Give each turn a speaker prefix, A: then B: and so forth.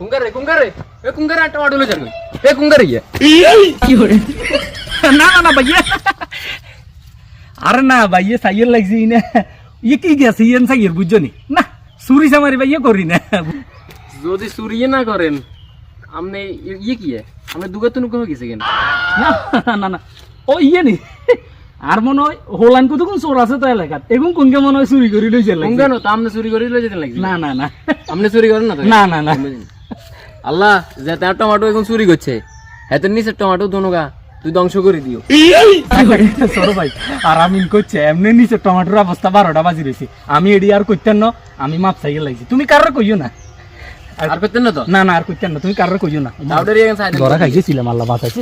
A: কুঙ্গারে এ কুঙ্গারে আটটা মাডুলো যাবে এ কুঙ্গারে ইয়ে
B: না না না ভাইয়া আরে না ভাইয়া সাইয়ের লাগছে ই ইয়ে কি গেছে ইয়েন সাইয়ের বুঝছ নি না চুরি চামারি ভাইয়া করি না
A: যদি চুরিয়ে না করেন আপনি ইয়ে কি আপনি দুগা তুনুক হয়ে গেছে কেন
B: না না ও ইয়ে নি আর মনে হয় হোলান কত কোন চোর আছে তো এলাকাত এগুন কোনকে মনে হয় চুরি করে লইছে লাগছে।
A: কুঙ্গানো তো আপনি চুরি করে যেতে লাগছে
B: না না না
A: আপনি চুরি করেন না
B: না না না
A: আল্লাহ যে তার টমেটো এখন চুরি করছে হ্যাঁ নিচের টমেটো দনুগা তুই ধ্বংস করে দিও।
B: সরো ভাই আর আমি করছে এমনি নিচে টমেটোর অবস্থা বারোটা বাজি রয়েছে। আমি এডি আর করতেন না আমি মাপ সাইকেল লাগছি। তুমি কারোর কইও না।
A: আর করতেন না তো?
B: না না আর করতেন না তুমি কারোর কইও না। ধরা খাইছিলাম আল্লাহ বাঁচাইছে।